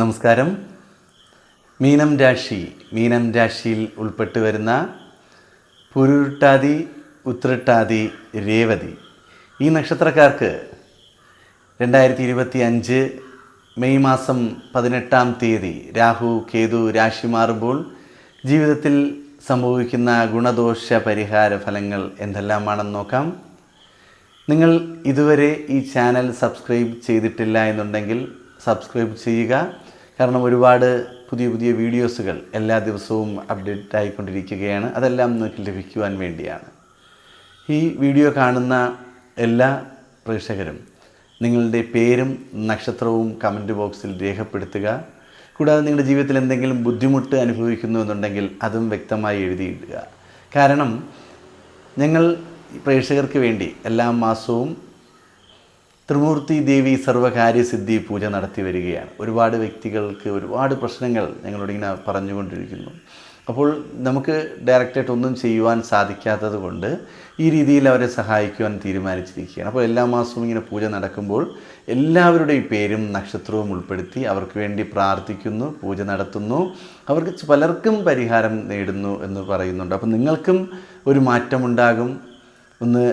നമസ്കാരം. മീനം രാശി. മീനം രാശിയിൽ ഉൾപ്പെട്ട് വരുന്ന പുരുട്ടാതി ഉത്രട്ടാതി രേവതി. ഈ നക്ഷത്രക്കാർക്ക് രണ്ടായിരത്തി ഇരുപത്തി അഞ്ച് മെയ് മാസം പതിനെട്ടാം തീയതി രാഹു കേതു രാശി മാറുമ്പോൾ ജീവിതത്തിൽ സംഭവിക്കുന്ന ഗുണദോഷ പരിഹാര ഫലങ്ങൾ എന്തെല്ലാമാണെന്ന് നോക്കാം. നിങ്ങൾ ഇതുവരെ ഈ ചാനൽ സബ്സ്ക്രൈബ് ചെയ്തിട്ടില്ല എന്നുണ്ടെങ്കിൽ സബ്സ്ക്രൈബ് ചെയ്യുക. കാരണം ഒരുപാട് പുതിയ പുതിയ വീഡിയോസുകൾ എല്ലാ ദിവസവും അപ്ഡേറ്റ് ആയിക്കൊണ്ടിരിക്കുകയാണ് അതെല്ലാം നിങ്ങൾക്ക് ലഭിക്കുവാൻ വേണ്ടിയാണ്. ഈ വീഡിയോ കാണുന്ന എല്ലാ പ്രേക്ഷകരും നിങ്ങളുടെ പേരും നക്ഷത്രവും കമന്റ് ബോക്സിൽ രേഖപ്പെടുത്തുക. കൂടാതെ നിങ്ങളുടെ ജീവിതത്തിൽ എന്തെങ്കിലും ബുദ്ധിമുട്ട് അനുഭവിക്കുന്നു എന്നുണ്ടെങ്കിൽ അതും വ്യക്തമായി എഴുതിയിടുക. കാരണം ഞങ്ങൾ പ്രേക്ഷകർക്ക് വേണ്ടി എല്ലാ മാസവും ത്രിമൂർത്തി ദേവി സർവകാര്യസിദ്ധി പൂജ നടത്തി വരികയാണ്. ഒരുപാട് വ്യക്തികൾക്ക് ഒരുപാട് പ്രശ്നങ്ങൾ ഞങ്ങളോട് ഇങ്ങനെ പറഞ്ഞുകൊണ്ടിരിക്കുന്നു. അപ്പോൾ നമുക്ക് ഡയറക്റ്റായിട്ട് ഒന്നും ചെയ്യുവാൻ സാധിക്കാത്തത് കൊണ്ട് ഈ രീതിയിൽ അവരെ സഹായിക്കുവാൻ തീരുമാനിച്ചിരിക്കുകയാണ്. അപ്പോൾ എല്ലാ മാസവും ഇങ്ങനെ പൂജ നടക്കുമ്പോൾ എല്ലാവരുടെയും പേരും നക്ഷത്രവും ഉൾപ്പെടുത്തി അവർക്ക് വേണ്ടി പ്രാർത്ഥിക്കുന്നു പൂജ നടത്തുന്നു. അവർക്ക് പലർക്കും പരിഹാരം നേടുന്നു എന്ന് പറയുന്നുണ്ട്. അപ്പോൾ നിങ്ങൾക്കും ഒരു മാറ്റമുണ്ടാകും. ഒന്ന്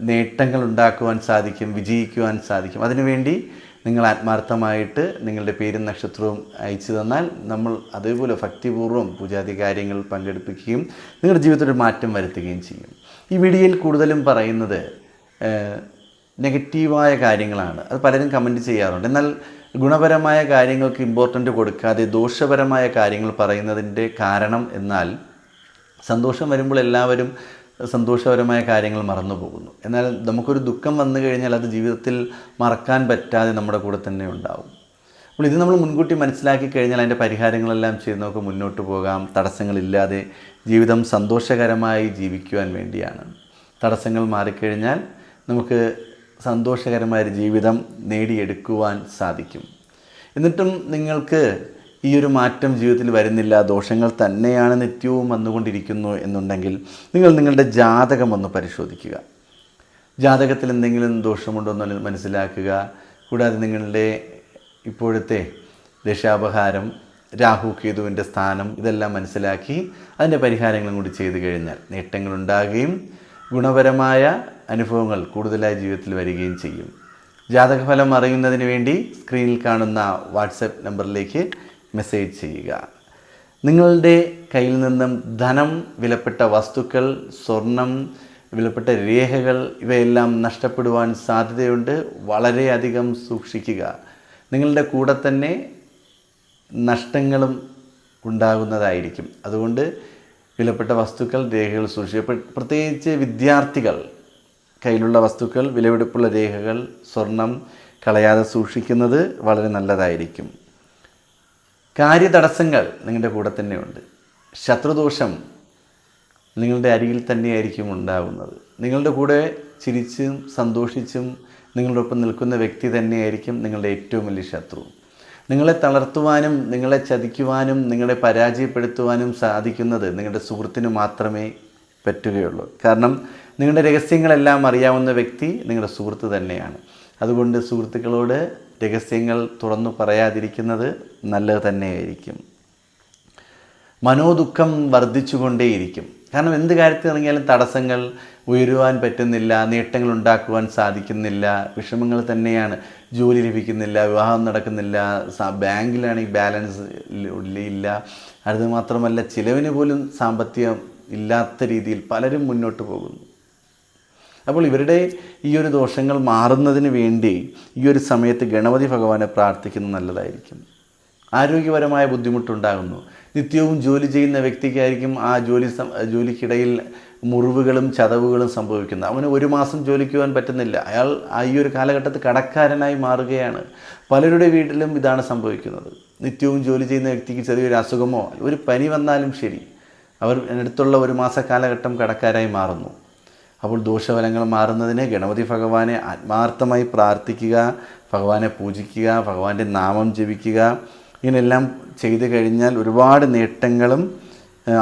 നേട്ടങ്ങൾ ഉണ്ടാക്കുവാൻ സാധിക്കും വിജയിക്കുവാൻ സാധിക്കും. അതിനുവേണ്ടി നിങ്ങൾ ആത്മാർത്ഥമായിട്ട് നിങ്ങളുടെ പേരും നക്ഷത്രവും അയച്ചു തന്നാൽ നമ്മൾ അതേപോലെ ഭക്തിപൂർവം പൂജാതി കാര്യങ്ങൾ പങ്കെടുപ്പിക്കുകയും നിങ്ങളുടെ ജീവിതത്തിൽ മാറ്റം വരുത്തുകയും ചെയ്യും. ഈ വീഡിയോയിൽ കൂടുതലും പറയുന്നത് നെഗറ്റീവായ കാര്യങ്ങളാണ്. അത് പലരും കമന്റ് ചെയ്യാറുണ്ട്. എന്നാൽ ഗുണപരമായ കാര്യങ്ങൾക്ക് ഇമ്പോർട്ടന്റ് കൊടുക്കാതെ ദോഷപരമായ കാര്യങ്ങൾ പറയുന്നതിന്റെ കാരണം എന്നാൽ സന്തോഷം വരുമ്പോൾ എല്ലാവരും സന്തോഷപരമായ കാര്യങ്ങൾ മറന്നു പോകുന്നു. എന്നാൽ നമുക്കൊരു ദുഃഖം വന്നു കഴിഞ്ഞാൽ അത് ജീവിതത്തിൽ മറക്കാൻ പറ്റാതെ നമ്മുടെ കൂടെ തന്നെ ഉണ്ടാവും. അപ്പോൾ ഇത് നമ്മൾ മുൻകൂട്ടി മനസ്സിലാക്കി കഴിഞ്ഞാൽ അതിന്റെ പരിഹാരങ്ങളെല്ലാം ചെയ്ത് നമുക്ക് മുന്നോട്ട് പോകാം. തടസ്സങ്ങളില്ലാതെ ജീവിതം സന്തോഷകരമായി ജീവിക്കുവാൻ വേണ്ടിയാണ്. തടസ്സങ്ങൾ മാറിക്കഴിഞ്ഞാൽ നമുക്ക് സന്തോഷകരമായ ജീവിതം നേടിയെടുക്കുവാൻ സാധിക്കും. എന്നിട്ടും നിങ്ങൾക്ക് ഈ ഒരു മാറ്റം ജീവിതത്തിൽ വരുന്നില്ല ദോഷങ്ങൾ തന്നെയാണ് നിത്യവും വന്നുകൊണ്ടിരിക്കുന്നു എന്നുണ്ടെങ്കിൽ നിങ്ങൾ നിങ്ങളുടെ ജാതകം ഒന്ന് പരിശോധിക്കുക. ജാതകത്തിൽ എന്തെങ്കിലും ദോഷമുണ്ടോ എന്ന് മനസ്സിലാക്കുക. കൂടാതെ നിങ്ങളുടെ ഇപ്പോഴത്തെ ദശാപഹാരം രാഹു കേതുവിന്റെ സ്ഥാനം ഇതെല്ലാം മനസ്സിലാക്കി അതിന്റെ പരിഹാരങ്ങളും കൂടി ചെയ്തു കഴിഞ്ഞാൽ നേട്ടങ്ങൾ നേട്ടങ്ങളുണ്ടാകുകയും ഗുണപരമായ അനുഭവങ്ങൾ കൂടുതലായി ജീവിതത്തിൽ വരികയും ചെയ്യും. ജാതകഫലം അറിയുന്നതിന് വേണ്ടി സ്ക്രീനിൽ കാണുന്ന വാട്സപ്പ് നമ്പറിലേക്ക് മെസ്സേജ് ചെയ്യുക. നിങ്ങളുടെ കയ്യിൽ നിന്നും ധനം വിലപ്പെട്ട വസ്തുക്കൾ സ്വർണം വിലപ്പെട്ട രേഖകൾ ഇവയെല്ലാം നഷ്ടപ്പെടുവാൻ സാധ്യതയുണ്ട്. വളരെയധികം സൂക്ഷിക്കുക. നിങ്ങളുടെ കൂടെ തന്നെ നഷ്ടങ്ങളും ഉണ്ടാകുന്നതായിരിക്കും. അതുകൊണ്ട് വിലപ്പെട്ട വസ്തുക്കൾ രേഖകൾ സൂക്ഷിക്കുക. പ്ര- പ്രത്യേകിച്ച് വിദ്യാർത്ഥികൾ കയ്യിലുള്ള വസ്തുക്കൾ വിലപിടിപ്പുള്ള രേഖകൾ സ്വർണം കളയാതെ സൂക്ഷിക്കുന്നത് വളരെ നല്ലതായിരിക്കും. കാര്യതടസ്സങ്ങൾ നിങ്ങളുടെ കൂടെ തന്നെയുണ്ട്. ശത്രുദോഷം നിങ്ങളുടെ അരികിൽ തന്നെയായിരിക്കും ഉണ്ടാകുന്നത് നിങ്ങളുടെ കൂടെ ചിരിച്ചും സന്തോഷിച്ചും നിങ്ങളുടെ ഒപ്പം നിൽക്കുന്ന വ്യക്തി തന്നെയായിരിക്കും നിങ്ങളുടെ ഏറ്റവും വലിയ ശത്രു. നിങ്ങളെ തളർത്തുവാനും നിങ്ങളെ ചതിക്കുവാനും നിങ്ങളെ പരാജയപ്പെടുത്തുവാനും സാധിക്കുന്നത് നിങ്ങളുടെ സുഹൃത്തിന് മാത്രമേ പറ്റുകയുള്ളൂ. കാരണം നിങ്ങളുടെ രഹസ്യങ്ങളെല്ലാം അറിയാവുന്ന വ്യക്തി നിങ്ങളുടെ സുഹൃത്ത് തന്നെയാണ്. അതുകൊണ്ട് സുഹൃത്തുക്കളോട് രഹസ്യങ്ങൾ തുറന്നു പറയാതിരിക്കുന്നത് നല്ലത് തന്നെയായിരിക്കും. മനോദുഃഖം വർദ്ധിച്ചുകൊണ്ടേയിരിക്കും. കാരണം എന്ത് കാര്യത്തിൽ ഇറങ്ങിയാലും തടസ്സങ്ങൾ ഉയരുവാൻ പറ്റുന്നില്ല നേട്ടങ്ങൾ ഉണ്ടാക്കുവാൻ സാധിക്കുന്നില്ല വിഷമങ്ങൾ തന്നെയാണ് ജോലി ലഭിക്കുന്നില്ല വിവാഹം നടക്കുന്നില്ല ബാങ്കിലാണെങ്കിൽ ബാലൻസ് ഇല്ല അത് മാത്രമല്ല ചിലവിന് പോലും സാമ്പത്തികം ഇല്ലാത്ത രീതിയിൽ പലരും മുന്നോട്ട് പോകുന്നു. അപ്പോൾ ഇവരുടെ ഈ ഒരു ദോഷങ്ങൾ മാറുന്നതിന് വേണ്ടി ഈ ഒരു സമയത്ത് ഗണപതി ഭഗവാനെ പ്രാർത്ഥിക്കുന്നത് നല്ലതായിരിക്കും. ആരോഗ്യപരമായ ബുദ്ധിമുട്ടുണ്ടാകുന്നു. നിത്യവും ജോലി ചെയ്യുന്ന വ്യക്തിക്കായിരിക്കും ആ ജോലി ജോലിക്കിടയിൽ മുറിവുകളും ചതവുകളും സംഭവിക്കുന്നത്. അവന് ഒരു മാസം ജോലിക്ക് പോകാൻ പറ്റുന്നില്ല. അയാൾ ഈ ഒരു കാലഘട്ടത്തിൽ കടക്കാരനായി മാറുകയാണ്. പലരുടെ വീട്ടിലും ഇതാണ് സംഭവിക്കുന്നത്. നിത്യവും ജോലി ചെയ്യുന്ന വ്യക്തിക്ക് ചെറിയൊരു അസുഖമോ ഒരു പനി വന്നാലും ശരി അവർ അടുത്തുള്ള ഒരു മാസ കാലഘട്ടം കടക്കാരായി മാറുന്നു. അപ്പോൾ ദോഷഫലങ്ങൾ മാറുന്നതിന് ഗണപതി ഭഗവാനെ ആത്മാർത്ഥമായി പ്രാർത്ഥിക്കുക ഭഗവാനെ പൂജിക്കുക ഭഗവാന്റെ നാമം ജപിക്കുക. ഇങ്ങനെല്ലാം ചെയ്തു കഴിഞ്ഞാൽ ഒരുപാട് നേട്ടങ്ങളും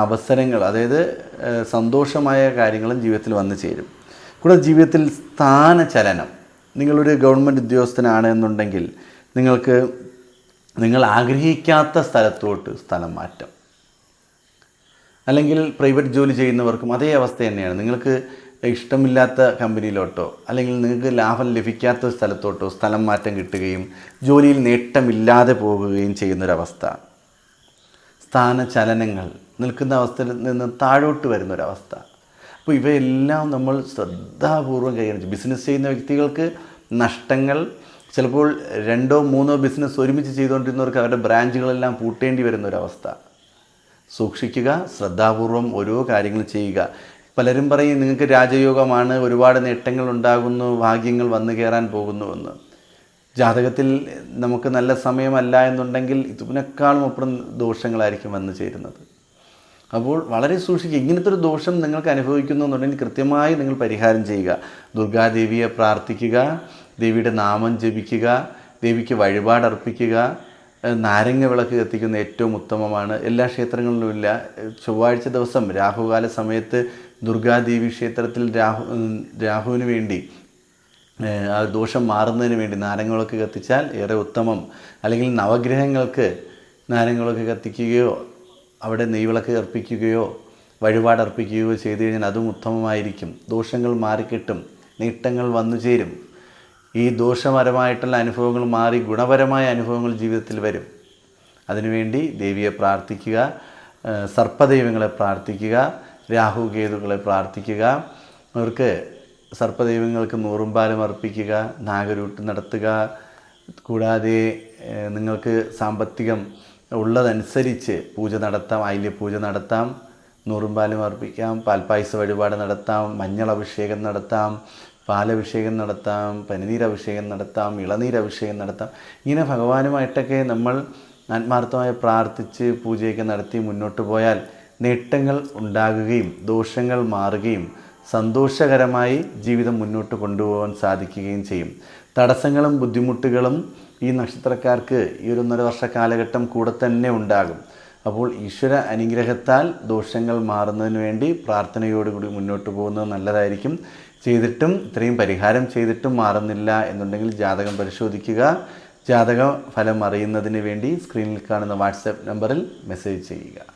അവസരങ്ങൾ അതായത് സന്തോഷമായ കാര്യങ്ങളും ജീവിതത്തിൽ വന്നു ചേരും. കൂടെ ജീവിതത്തിൽ സ്ഥാനചലനം. നിങ്ങളൊരു ഗവൺമെന്റ് ഉദ്യോഗസ്ഥനാണ് എന്നുണ്ടെങ്കിൽ നിങ്ങൾക്ക് നിങ്ങൾ ആഗ്രഹിക്കാത്ത സ്ഥലത്തോട്ട് സ്ഥലം മാറ്റം. അല്ലെങ്കിൽ പ്രൈവറ്റ് ജോലി ചെയ്യുന്നവർക്കും അതേ അവസ്ഥ തന്നെയാണ്. നിങ്ങൾക്ക് ഇഷ്ടമില്ലാത്ത കമ്പനിയിലോട്ടോ അല്ലെങ്കിൽ നിങ്ങൾക്ക് ലാഭം ലഭിക്കാത്ത സ്ഥലത്തോട്ടോ സ്ഥലം മാറ്റം കിട്ടുകയും ജോലിയിൽ നേട്ടമില്ലാതെ പോകുകയും ചെയ്യുന്നൊരവസ്ഥ. സ്ഥാനചലനങ്ങൾ നിൽക്കുന്ന അവസ്ഥയിൽ നിന്ന് താഴോട്ട് വരുന്നൊരവസ്ഥ. അപ്പോൾ ഇവയെല്ലാം നമ്മൾ ശ്രദ്ധാപൂർവം കൈകാര്യം ബിസിനസ് ചെയ്യുന്ന വ്യക്തികൾക്ക് നഷ്ടങ്ങൾ ചിലപ്പോൾ രണ്ടോ മൂന്നോ ബിസിനസ് ഒരുമിച്ച് ചെയ്തുകൊണ്ടിരുന്നവർക്ക് അവരുടെ ബ്രാഞ്ചുകളെല്ലാം പൂട്ടേണ്ടി വരുന്നൊരവസ്ഥ. സൂക്ഷിക്കുക ശ്രദ്ധാപൂർവം ഓരോ കാര്യങ്ങൾ ചെയ്യുക. പലരും പറയും നിങ്ങൾക്ക് രാജയോഗമാണ് ഒരുപാട് നേട്ടങ്ങൾ ഉണ്ടാകുന്നു ഭാഗ്യങ്ങൾ വന്നു കയറാൻ പോകുന്നുവെന്ന്. ജാതകത്തിൽ നമുക്ക് നല്ല സമയമല്ല എന്നുണ്ടെങ്കിൽ ഇതിനേക്കാളും അപ്പുറം ദോഷങ്ങളായിരിക്കും വന്നു ചേരുന്നത്. അപ്പോൾ വളരെ സൂക്ഷിക്കുക ഇങ്ങനത്തെ ഒരു ദോഷം നിങ്ങൾക്ക് അനുഭവിക്കുന്നു എന്നുണ്ടെങ്കിൽ കൃത്യമായി നിങ്ങൾ പരിഹാരം ചെയ്യുക. ദുർഗാദേവിയെ പ്രാർത്ഥിക്കുക ദേവിയുടെ നാമം ജപിക്കുക ദേവിക്ക് വഴിപാട് അർപ്പിക്കുക നാരങ്ങ വിളക്ക് കത്തിക്കുന്ന ഏറ്റവും ഉത്തമമാണ്. എല്ലാ ക്ഷേത്രങ്ങളിലും ഇല്ല. ചൊവ്വാഴ്ച ദിവസം രാഹുകാല സമയത്ത് ദുർഗാദേവി ക്ഷേത്രത്തിൽ രാഹു രാഹുവിന് വേണ്ടി ആ ദോഷം മാറുന്നതിന് വേണ്ടി നാരങ്ങളൊക്കെ കത്തിച്ചാൽ ഏറെ ഉത്തമം. അല്ലെങ്കിൽ നവഗ്രഹങ്ങൾക്ക് നാരങ്ങളൊക്കെ കത്തിക്കുകയോ അവിടെ നെയ്വിളക്ക് അർപ്പിക്കുകയോ വഴിപാട് അർപ്പിക്കുകയോ ചെയ്തു കഴിഞ്ഞാൽ അതും ഉത്തമമായിരിക്കും. ദോഷങ്ങൾ മാറിക്കിട്ടും നേട്ടങ്ങൾ വന്നു ചേരും. ഈ ദോഷപരമായിട്ടുള്ള അനുഭവങ്ങൾ മാറി ഗുണപരമായ അനുഭവങ്ങൾ ജീവിതത്തിൽ വരും. അതിനുവേണ്ടി ദേവിയെ പ്രാർത്ഥിക്കുക സർപ്പദൈവങ്ങളെ പ്രാർത്ഥിക്കുക രാഹു കേതുക്കളെ പ്രാർത്ഥിക്കുക. അവർക്ക് സർപ്പദൈവങ്ങൾക്ക് നൂറുംപാലം അർപ്പിക്കുക. നാഗരൂട്ട് നടത്തുക. കൂടാതെ നിങ്ങൾക്ക് സാമ്പത്തികം ഉള്ളതനുസരിച്ച് പൂജ നടത്താം ആയില്യ പൂജ നടത്താം. നൂറുംപാലും അർപ്പിക്കാം. പാൽപ്പായസ വഴിപാട് നടത്താം. മഞ്ഞൾ അഭിഷേകം നടത്താം. പാലഭിഷേകം നടത്താം. പനിനീരഭിഷേകം നടത്താം. ഇളനീരഭിഷേകം നടത്താം. ഇങ്ങനെ ഭഗവാനുമായിട്ടൊക്കെ നമ്മൾ ആത്മാർത്ഥമായി പ്രാർത്ഥിച്ച് പൂജയൊക്കെ നടത്തി മുന്നോട്ട് പോയാൽ നേട്ടങ്ങൾ ഉണ്ടാകുകയും ദോഷങ്ങൾ മാറുകയും സന്തോഷകരമായി ജീവിതം മുന്നോട്ട് കൊണ്ടുപോകാൻ സാധിക്കുകയും ചെയ്യും. തടസ്സങ്ങളും ബുദ്ധിമുട്ടുകളും ഈ നക്ഷത്രക്കാർക്ക് ഈ ഒരു ഒന്നര വർഷ കാലഘട്ടം കൂടെ തന്നെ ഉണ്ടാകും. അപ്പോൾ ഈശ്വര അനുഗ്രഹത്താൽ ദോഷങ്ങൾ മാറുന്നതിന് വേണ്ടി പ്രാർത്ഥനയോടുകൂടി മുന്നോട്ട് പോകുന്നത് നല്ലതായിരിക്കും. ചെയ്തിട്ടും ഇത്രയും പരിഹാരം ചെയ്തിട്ടും മാറുന്നില്ല എന്നുണ്ടെങ്കിൽ ജാതകം പരിശോധിക്കുക. ജാതക ഫലം അറിയുന്നതിന് വേണ്ടി സ്ക്രീനിൽ കാണുന്ന വാട്സപ്പ് നമ്പറിൽ മെസ്സേജ് ചെയ്യുക.